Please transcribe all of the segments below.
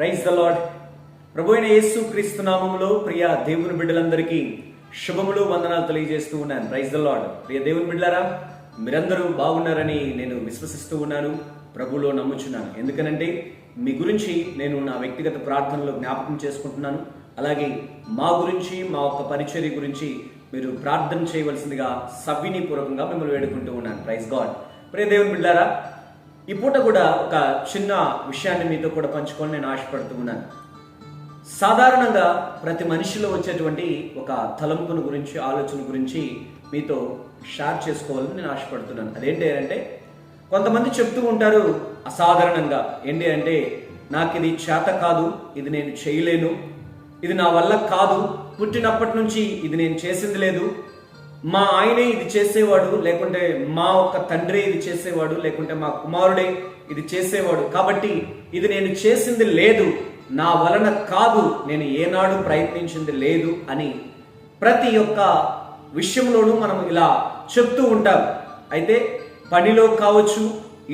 Praise the lord ప్రభు అయిన యేసు క్రీస్తు నామములో ప్రియ దేవుని బిడ్డలందరికీ శుభములు వందనాలు తెలియజేస్తూ ఉన్నాను. ప్రైజ్ ద లాడ్ ప్రియ దేవుని బిడ్డలారా మీరందరూ బాగున్నారని నేను విశ్వసిస్తూ ఉన్నాను. ప్రభులో నమ్ముచున్నాను. ఎందుకనంటే మీ గురించి నేను నా వ్యక్తిగత ప్రార్థనలో జ్ఞాపకం చేసుకుంటున్నాను. అలాగే మా గురించి మా యొక్క పరిచర్య గురించి మీరు ప్రార్థన చేయవలసిందిగా సవినీపూర్వకంగా మిమ్మల్ని వేడుకుంటూ ఉన్నాను. ప్రైజ్ గాడ్ ప్రియ దేవుని బిడ్డారా ఈ పూట కూడా ఒక చిన్న విషయాన్ని మీతో కూడా పంచుకొని నేను ఆశపడుతూ ఉన్నాను. సాధారణంగా ప్రతి మనిషిలో వచ్చేటువంటి ఒక తలంపును గురించి ఆలోచన గురించి మీతో షేర్ చేసుకోవాలని నేను ఆశపడుతున్నాను. అదేంటి అంటే కొంతమంది చెప్తూ ఉంటారు అసాధారణంగా. ఏంటి అంటే నాకు ఇది చేత కాదు ఇది నేను చేయలేను. ఇది నా వల్ల కాదు. పుట్టినప్పటి నుంచి ఇది నేను చేసింది లేదు. మా ఆయనే ఇది చేసేవాడు లేకుంటే మా ఒక్క తండ్రి ఇది చేసేవాడు లేకుంటే మా కుమారుడే ఇది చేసేవాడు. కాబట్టి ఇది నేను చేసింది లేదు నా వలన కాదు నేను ఏనాడు ప్రయత్నించింది లేదు అని ప్రతి ఒక్క విషయంలోనూ మనం ఇలా చెప్తూ ఉంటాం. అయితే పనిలో కావచ్చు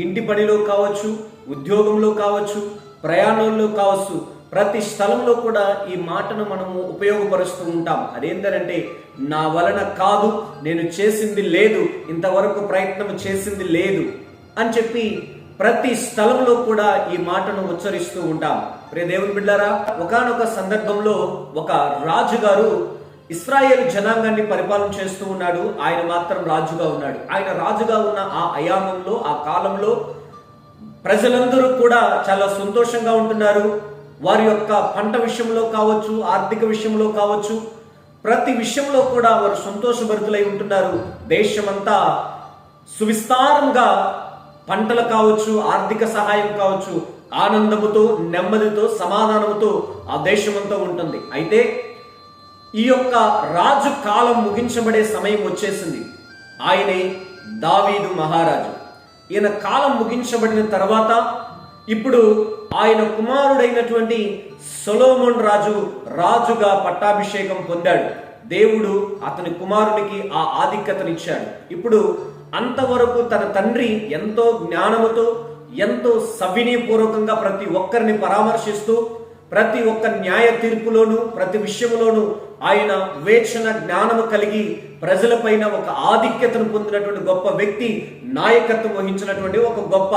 ఇంటి పనిలో కావచ్చు ఉద్యోగంలో కావచ్చు ప్రయాణంలో కావచ్చు ప్రతి స్థలంలో కూడా ఈ మాటను మనము ఉపయోగపరుస్తూ ఉంటాం. అదేంటంటే నా వలన కాదు నేను చేసింది లేదు ఇంతవరకు ప్రయత్నం చేసింది లేదు అని చెప్పి ప్రతి స్థలంలో కూడా ఈ మాటను ఉచ్చరిస్తూ ఉంటాం. ప్రే దేవుని బిడ్డారా ఒకనొక సందర్భంలో ఒక రాజుగారు ఇస్రాయేల్ జనాంగాన్ని పరిపాలన చేస్తూ ఉన్నాడు. ఆయన మాత్రం రాజుగా ఉన్నాడు. ఆయన రాజుగా ఉన్న ఆ అయామంలో ఆ కాలంలో ప్రజలందరూ కూడా చాలా సంతోషంగా ఉంటున్నారు. వారి యొక్క పంట విషయంలో కావచ్చు ఆర్థిక విషయంలో కావచ్చు ప్రతి విషయంలో కూడా వారు సంతోషభరితులై ఉంటున్నారు. దేశమంతా సువిస్తారంగా పంటలు కావచ్చు ఆర్థిక సహాయం కావచ్చు ఆనందముతో నెమ్మదితో సమాధానముతో ఆ దేశమంతా ఉంటుంది. అయితే ఈ యొక్క రాజు కాలం ముగించబడే సమయం వచ్చేసింది. ఆయనే దావీదు మహారాజు. ఈయన కాలం ముగించబడిన తర్వాత ఇప్పుడు ఆయన కుమారుడైనటువంటి సొలోమోన్ రాజు రాజుగా పట్టాభిషేకం పొందాడు. దేవుడు అతని కుమారునికి ఆ ఆధిక్యతనిచ్చాడు. ఇప్పుడు అంతవరకు తన తండ్రి ఎంతో జ్ఞానముతో ఎంతో సవినీయపూర్వకంగా ప్రతి ఒక్కరిని పరామర్శిస్తూ ప్రతి ఒక్క న్యాయ తీర్పులోనూ ప్రతి విషయంలోనూ ఆయన వివేచన జ్ఞానము కలిగి ప్రజలపైన ఒక ఆధిక్యతను పొందినటువంటి గొప్ప వ్యక్తి నాయకత్వం వహించినటువంటి ఒక గొప్ప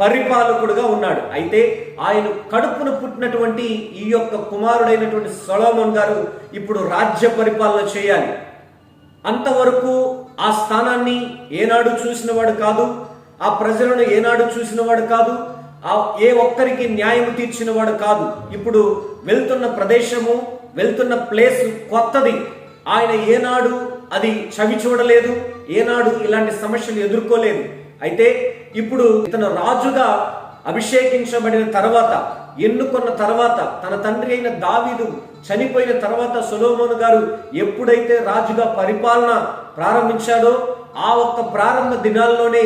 పరిపాలకుడుగా ఉన్నాడు. అయితే ఆయన కడుపును పుట్టినటువంటి ఈ యొక్క కుమారుడైనటువంటి సొలోమన్ గారు ఇప్పుడు రాజ్య పరిపాలన చేయాలి. అంతవరకు ఆ స్థానాన్ని ఏనాడు చూసినవాడు కాదు ఆ ప్రజలను ఏనాడు చూసినవాడు కాదు ఏ ఒక్కరికి న్యాయం తీర్చినవాడు కాదు. ఇప్పుడు వెళ్తున్న ప్రదేశము వెళ్తున్న ప్లేస్ కొత్తది. ఆయన ఏనాడు అది చవి చూడలేదు ఏనాడు ఇలాంటి సమస్యలు ఎదుర్కోలేదు. అయితే ఇప్పుడు ఇతను రాజుగా అభిషేకించబడిన తర్వాత ఎన్నుకున్న తర్వాత తన తండ్రి అయిన దావీదు చనిపోయిన తర్వాత సులోమోను గారు ఎప్పుడైతే రాజుగా పరిపాలన ప్రారంభించాడో ఆ ఒక్క ప్రారంభ దినాల్లోనే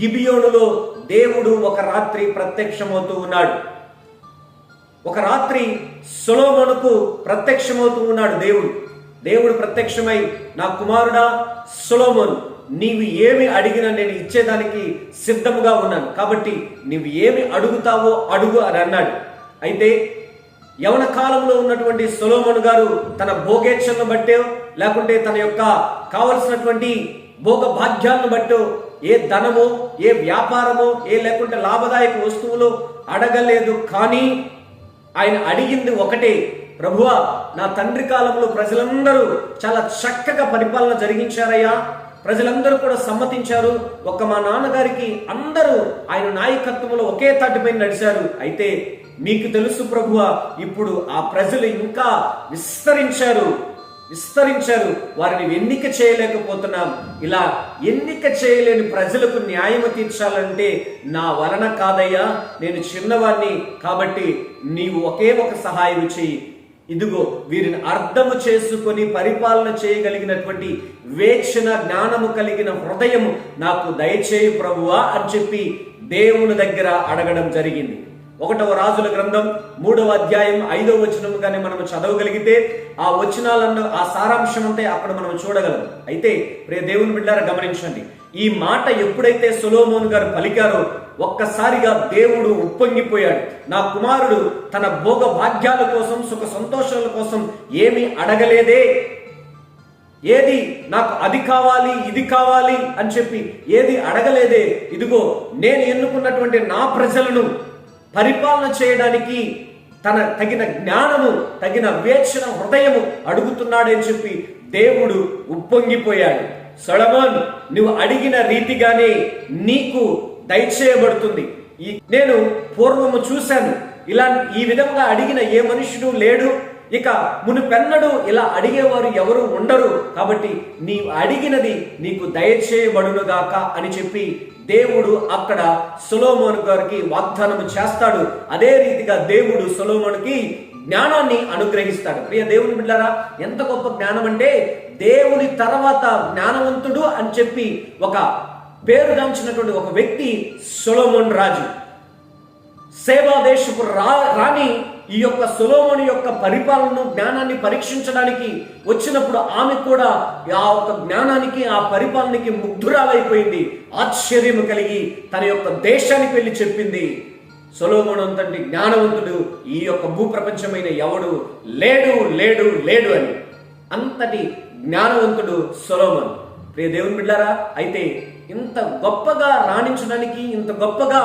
గిబియోనులో దేవుడు ఒక రాత్రి ప్రత్యక్షమవుతూ ఉన్నాడు. ఒక రాత్రి సొలోమోనుకు ప్రత్యక్షమవుతూ ఉన్నాడు దేవుడు. దేవుడు ప్రత్యక్షమై నా కుమారుడా సొలోమోన్ నీవు ఏమి అడిగినా నేను ఇచ్చేదానికి సిద్ధముగా ఉన్నాను. కాబట్టి నీవు ఏమి అడుగుతావో అడుగు అని అన్నాడు. అయితే యవన కాలంలో ఉన్నటువంటి సొలోమోన్ గారు తన భోగేచ్ఛను బట్టో లేకుంటే తన యొక్క కావలసినటువంటి భోగ భాగ్యాలను బట్టో ఏ ధనమో ఏ వ్యాపారమో ఏ లేకుంటే లాభదాయక వస్తువులు అడగలేదు. కానీ ఆయన అడిగింది ఒకటే ప్రభువా నా తండ్రి కాలంలో ప్రజలందరూ చాలా చక్కగా పరిపాలన జరిగించారయ్యా. ప్రజలందరూ కూడా సమ్మతించారు. ఒక్క మా నాన్నగారికి అందరూ ఆయన నాయకత్వంలో ఒకే తాటిపై నడిచారు. అయితే మీకు తెలుసు ప్రభువ ఇప్పుడు ఆ ప్రజలు ఇంకా విస్తరించారు. విస్తరించారు. వారిని ఎన్నిక చేయలేకపోతున్నాం. ఇలా ఎన్నిక చేయలేని ప్రజలకు న్యాయం తీర్చాలంటే నా వలన కాదయ్యా. నేను చిన్నవాణ్ణి కాబట్టి నీవు ఒకే ఒక సహాయం చేయి ఇదిగో వీరిని అర్థము చేసుకొని పరిపాలన చేయగలిగినటువంటి వేక్షణ జ్ఞానము కలిగిన హృదయము నాకు దయచేయి ప్రభువా అని చెప్పి దేవుని దగ్గర అడగడం జరిగింది. ఒకటవ రాజుల గ్రంథం మూడవ అధ్యాయం ఐదవ వచనం కానీ మనం చదవగలిగితే ఆ వచనాలను ఆ సారాంశం అంటే అక్కడ మనం చూడగలం. అయితే ప్రియ దేవుని బిడ్డారా గమనించండి. ఈ మాట ఎప్పుడైతే సులోమోన్ గారు పలికారో ఒక్కసారిగా దేవుడు ఉప్పొంగిపోయాడు. నా కుమారుడు తన భోగ భాగ్యాల కోసం సుఖ సంతోషాల కోసం ఏమీ అడగలేదే. ఏది నాకు అది కావాలి ఇది కావాలి అని చెప్పి ఏది అడగలేదే. ఇదిగో నేను ఎన్నుకున్నటువంటి నా ప్రజలను పరిపాలన చేయడానికి తన తగిన జ్ఞానము తగిన వేక్షణ హృదయము అడుగుతున్నాడని చెప్పి దేవుడు ఉప్పొంగిపోయాడు. సొలమోన్ నువ్వు అడిగిన రీతిగానే నీకు దయచేయబడుతుంది. ఈ నేను పూర్వము చూశాను. ఇలా ఈ విధంగా అడిగిన ఏ మనుషుడు లేడు? ఇక మునుపెన్నడు ఇలా అడిగేవారు ఎవరు ఉండరు. కాబట్టి నీవు అడిగినది నీకు దయచేయబడునుగాక అని చెప్పి దేవుడు అక్కడ సులోమోను గారికి వాగ్దానం చేస్తాడు. అదే రీతిగా దేవుడు సులోమోనుకి జ్ఞానాన్ని అనుగ్రహిస్తాడు. ప్రియ దేవుని బిడ్డారా ఎంత గొప్ప జ్ఞానం అంటే దేవుని తర్వాత జ్ఞానవంతుడు అని చెప్పి ఒక పేరుగాంచినటువంటి ఒక వ్యక్తి సొలోమోన్ రాజు. సేవాదేశపు రా రాణి ఈ యొక్క సొలోమోని యొక్క పరిపాలన జ్ఞానాన్ని పరీక్షించడానికి వచ్చినప్పుడు ఆమె కూడా ఆ యొక్క జ్ఞానానికి ఆ పరిపాలనకి ముగ్ధురాలైపోయింది. ఆశ్చర్యము కలిగి తన యొక్క దేశానికి వెళ్ళి చెప్పింది సొలోమోన్ అంతటి జ్ఞానవంతుడు ఈ యొక్క భూప్రపంచమైన ఎవడు? లేడు లేడు లేడు అని. అంతటి జ్ఞానవంతుడు సొలోమన్. ప్రియ దేవుని బిడ్డారా అయితే ఇంత గొప్పగా రాణించడానికి ఇంత గొప్పగా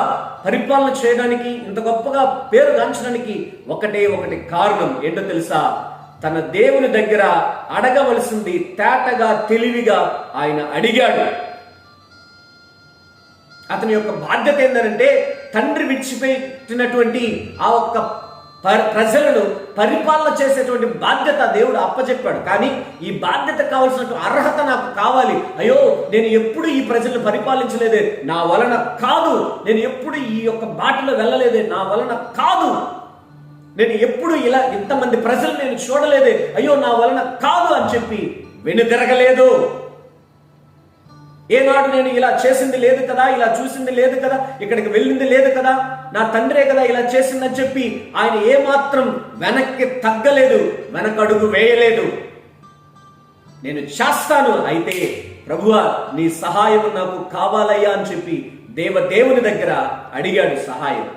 పరిపాలన చేయడానికి ఇంత గొప్పగా పేరు గాంచడానికి ఒకటే ఒకటి కారణం. ఏంటో తెలుసా? తన దేవుని దగ్గర అడగవలసింది తేటగా తెలివిగా ఆయన అడిగాడు. అతని యొక్క బాధ్యత ఏంటంటే తండ్రి విడిచిపెట్టినటువంటి ఆ ఒక్క ప్రజలను పరిపాలన చేసేటువంటి బాధ్యత దేవుడు అప్పచెప్పాడు కానీ ఈ బాధ్యత కావాల్సిన అర్హత నాకు కావాలి. అయ్యో నేను ఎప్పుడు ఈ ప్రజలను పరిపాలించలేదే. నా వలన కాదు. నేను ఎప్పుడు ఈ యొక్క బాటలో వెళ్ళలేదే. నా వలన కాదు. నేను ఎప్పుడు ఇలా ఇంతమంది ప్రజలు నేను చూడలేదే. అయ్యో నా వలన కాదు అని చెప్పి వెనుతిరగలేదు ఏనాడు నేను ఇలా చేసింది లేదు కదా ఇలా చూసింది లేదు కదా ఇక్కడికి వెళ్ళింది లేదు కదా నా తండ్రే కదా ఇలా చేసిందని చెప్పి ఆయన ఏమాత్రం వెనక్కి తగ్గలేదు వెనకడుగు వేయలేదు. నేను చేస్తాను అయితే ప్రభువా నీ సహాయం నాకు కావాలయ్యా అని చెప్పి దేవదేవుని దగ్గర అడిగాడు సహాయం.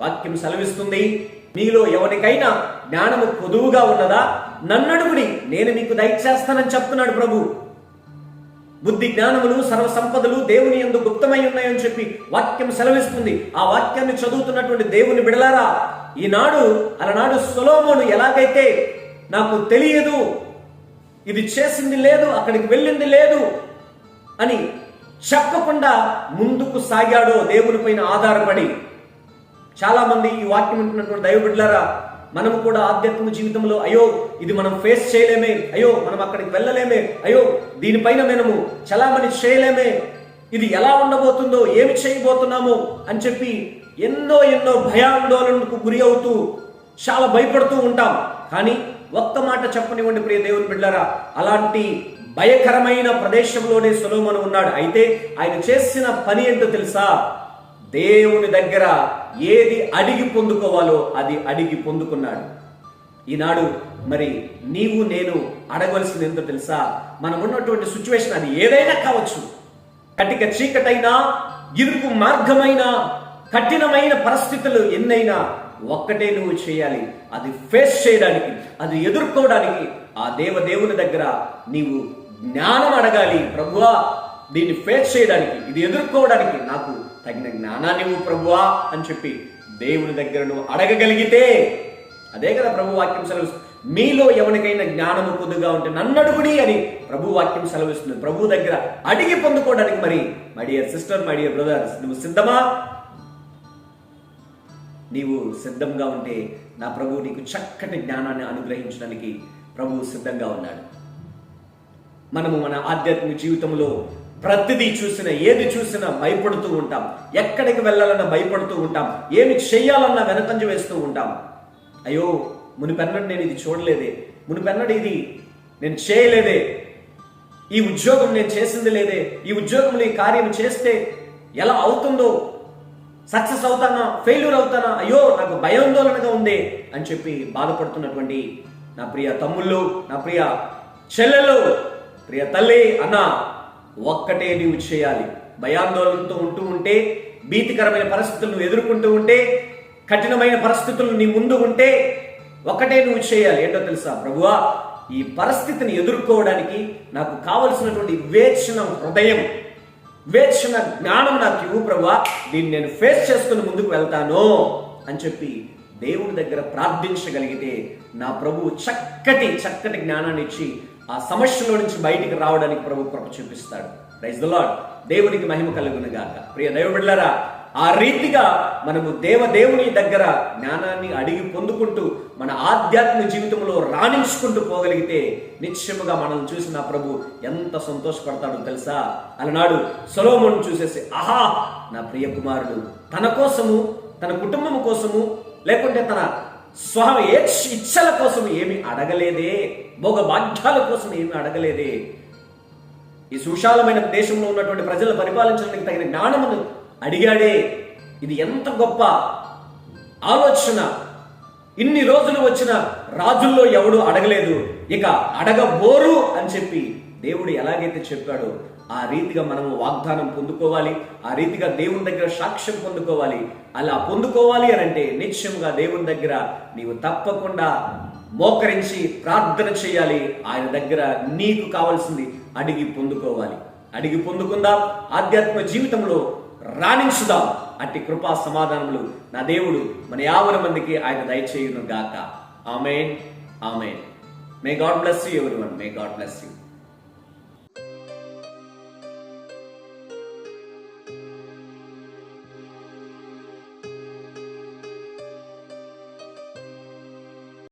వాక్యం సెలవిస్తుంది మీలో ఎవరికైనా జ్ఞానము పొదువుగా ఉన్నదా? నన్నడుగుడి నేను మీకు దయచేస్తానని చెప్తున్నాడు ప్రభు. బుద్ధి జ్ఞానములు సర్వ సంపదలు దేవుని ఎందు గుప్తమై ఉన్నాయని చెప్పి వాక్యం సెలవిస్తుంది. ఆ వాక్యాన్ని చదువుతున్నటువంటి దేవుని బిడలారా ఈనాడు అలనాడు సొలోమోను ఎలాగైతే నాకు తెలియదు ఇది చేసింది లేదు అక్కడికి వెళ్ళింది లేదు అని చెప్పకుండా ముందుకు సాగాడో దేవుని పైన ఆధారపడి. చాలా మంది ఈ వాక్యం ఉంటున్నటువంటి దైవ బిడ్డలారా మనం కూడా ఆధ్యాత్మిక జీవితంలో అయ్యో ఇది మనం ఫేస్ చేయలేమే అయ్యో మనం అక్కడికి వెళ్ళలేమే అయ్యో దీనిపైన మనము చలామణి చేయలేమే ఇది ఎలా ఉండబోతుందో ఏమి చేయబోతున్నామో అని చెప్పి ఎన్నో ఎన్నో భయాందోళనకు గురి అవుతూ చాలా భయపడుతూ ఉంటాం. కానీ ఒక్క మాట చెప్పనివ్వండి ప్రియ దేవుని బిడ్డారా అలాంటి భయకరమైన ప్రదేశంలోనే సులోమను ఉన్నాడు. అయితే ఆయన చేసిన పని ఏంటో తెలుసా? దేవుని దగ్గర ఏది అడిగి పొందుకోవాలో అది అడిగి పొందుకున్నాడు. ఈనాడు మరి నీవు నేను అడగవలసింది ఏంటో తెలుసా? మనం ఉన్నటువంటి సిచ్యువేషన్ అది ఏదైనా కావచ్చు. కటిక చీకటైనా ఇరుకు మార్గమైన కఠినమైన పరిస్థితులు ఎన్నైనా ఒక్కటే నువ్వు చేయాలి. అది ఫేస్ చేయడానికి అది ఎదుర్కోవడానికి ఆ దేవ దేవుని దగ్గర నీవు జ్ఞానం అడగాలి. ప్రభువా దీన్ని ఫేస్ చేయడానికి ఇది ఎదుర్కోవడానికి నాకు తగిన జ్ఞానాన్ని ప్రభువా అని చెప్పి దేవుని దగ్గర నువ్వు అడగగలిగితే అదే కదా ప్రభు వాక్యం సెలవు మీలో ఎవరికైనా జ్ఞానము కొద్దుగా ఉంటే నన్ను అడుగుడి అని ప్రభు వాక్యం సెలవిస్తుంది. ప్రభు దగ్గర అడిగి పొందుకోవడానికి మరి my dear sister my dear brothers నువ్వు సిద్ధమా? నీవు సిద్ధంగా ఉంటే నా ప్రభు నీకు చక్కటి జ్ఞానాన్ని అనుగ్రహించడానికి ప్రభు సిద్ధంగా ఉన్నాడు. మనము మన ఆధ్యాత్మిక జీవితంలో ప్రతిదీ చూసినా ఏది చూసినా భయపడుతూ ఉంటాం. ఎక్కడికి వెళ్ళాలన్నా భయపడుతూ ఉంటాం. ఏమి చెయ్యాలన్నా వెనకంజ వేస్తూ ఉంటాం. అయ్యో మునిపెన్నడు నేను ఇది చూడలేదే. మునిపెన్నడు ఇది నేను చేయలేదే. ఈ ఉద్యోగం నేను చేసింది లేదే. ఈ ఉద్యోగంలో ఈ కార్యం చేస్తే ఎలా అవుతుందో? సక్సెస్ అవుతానా? ఫెయిల్యూర్ అవుతానా? అయ్యో నాకు భయాందోళనగా ఉంది అని చెప్పి బాధపడుతున్నటువంటి నా ప్రియ తమ్ముళ్ళు నా ప్రియ చెల్లెలు ప్రియ తల్లి అన్న ఒక్కటే నీవు చేయాలి. భయాందోళనతో ఉంటూ ఉంటే భీతికరమైన పరిస్థితులను ఎదుర్కొంటూ ఉంటే కఠినమైన పరిస్థితులు నీ ముందు ఉంటే ఒకటే నువ్వు చేయాలి. ఏంటో తెలుసా? ప్రభువా ఈ పరిస్థితిని ఎదుర్కోవడానికి నాకు కావలసినటువంటి వేక్షణ హృదయం వేక్షణ జ్ఞానం నాకు ఇవ్వు ప్రభువా. దీన్ని నేను ఫేస్ చేసుకుని ముందుకు వెళ్తాను అని చెప్పి దేవుని దగ్గర ప్రార్థించగలిగితే నా ప్రభు చక్కటి చక్కటి జ్ఞానాన్ని ఇచ్చి ఆ సమస్యలో నుంచి బయటికి రావడానికి ప్రభు కృప చూపిస్తాడు. రైస్ ద లాడ్ దేవునికి మహిమ కలుగును గాక ప్రియ దైవబిడ్లారా ఆ రీతిగా మనము దేవదేవుని దగ్గర జ్ఞానాన్ని అడిగి పొందుకుంటూ మన ఆధ్యాత్మిక జీవితంలో రాణించుకుంటూ పోగలిగితే నిశ్చయముగా మనం చూసిన ప్రభు ఎంత సంతోషపడతాడో తెలుసా? అలనాడు సొలోమును చూసేసి ఆహా నా ప్రియ కుమారుడు తన కోసము తన కుటుంబం కోసము లేకుంటే తన స్వ ఇచ్చల కోసం ఏమి అడగలేదే భోగ భాగ్యాల కోసం ఏమి అడగలేదే. ఈ సుశాలమైన దేశంలో ఉన్నటువంటి ప్రజలు పరిపాలించడానికి తగిన జ్ఞానమును అడిగాడే. ఇది ఎంత గొప్ప ఆలోచన. ఇన్ని రోజులు వచ్చిన రాజుల్లో ఎవడు అడగలేదు. ఇక అడగబోరు అని చెప్పి దేవుడు ఎలాగైతే చెప్పాడో ఆ రీతిగా మనము వాగ్దానం పొందుకోవాలి ఆ రీతిగా దేవుని దగ్గర సాక్ష్యం పొందుకోవాలి. అలా పొందుకోవాలి అని అంటే నిత్యముగా దేవుని దగ్గర నీవు తప్పకుండా మోకరించి ప్రార్థన చేయాలి. ఆయన దగ్గర నీకు కావాల్సింది అడిగి పొందుకోవాలి. అడిగి పొందుకుందాం. ఆధ్యాత్మిక జీవితంలో రాణించుదాం. అట్టి కృపా సమాధానములు నా దేవుడు మన యావన మందికి ఆయన దయచేయును గాక amen. Amen. May God bless you every one may God bless you